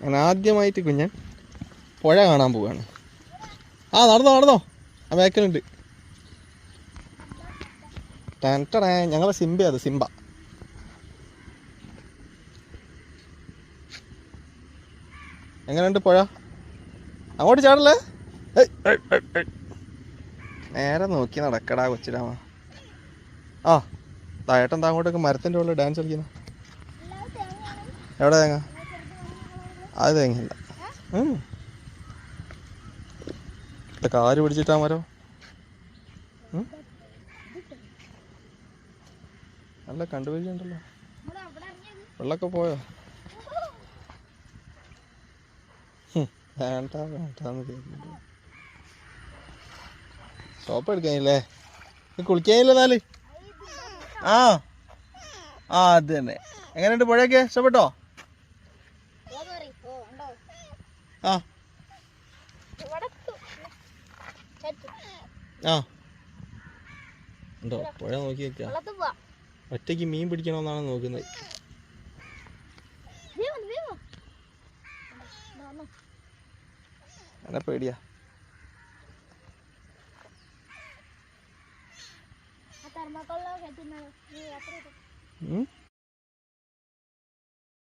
ഞാൻ ആദ്യമായിട്ട് കുഞ്ഞൻ പുഴ കാണാൻ പോവാണ്. ആ നടന്നോ നടന്നോ. ആ വേക്കലുണ്ട് ടെന്റടേ ഞങ്ങളെ സിംബ അത് സിംബ. എങ്ങനെയുണ്ട് പുഴ? അങ്ങോട്ട് ചാടല്ലേ. നേരെ നോക്കി നടക്കടാ കൊച്ചിരാമ. ആ താഴേട്ടെന്താ അങ്ങോട്ടൊക്കെ മരത്തിന്റെ ഉള്ളിൽ ഡാൻസ് കളിക്കുന്ന. എവിടെ തേങ്ങ? അത് തേങ്ങയില്ല കാര് പിടിച്ചിട്ടാ മരോ. അല്ല നല്ല വെള്ളൊക്കെ പോയോ? വേണ്ട വേണ്ടെന്ന് കേട്ടു ഷോപ്പ് എടുക്കാനില്ലേ? കുളിക്കാനില്ല എന്നാൽ ആ. ആ അത് തന്നെ. എങ്ങനെയുണ്ട് പുഴയൊക്കെ? ഇഷ്ടപ്പെട്ടോ? ആ. ആ. ഉണ്ടോ പുഴ നോക്കി വെക്കാം ഒറ്റയ്ക്ക് മീൻ പിടിക്കണമെന്നാണ് നോക്കുന്നത്. എന്നെ പേടിയാ. തെർമാക്കോളിലോ കെട്ടുന്നത് നീ എത്ര?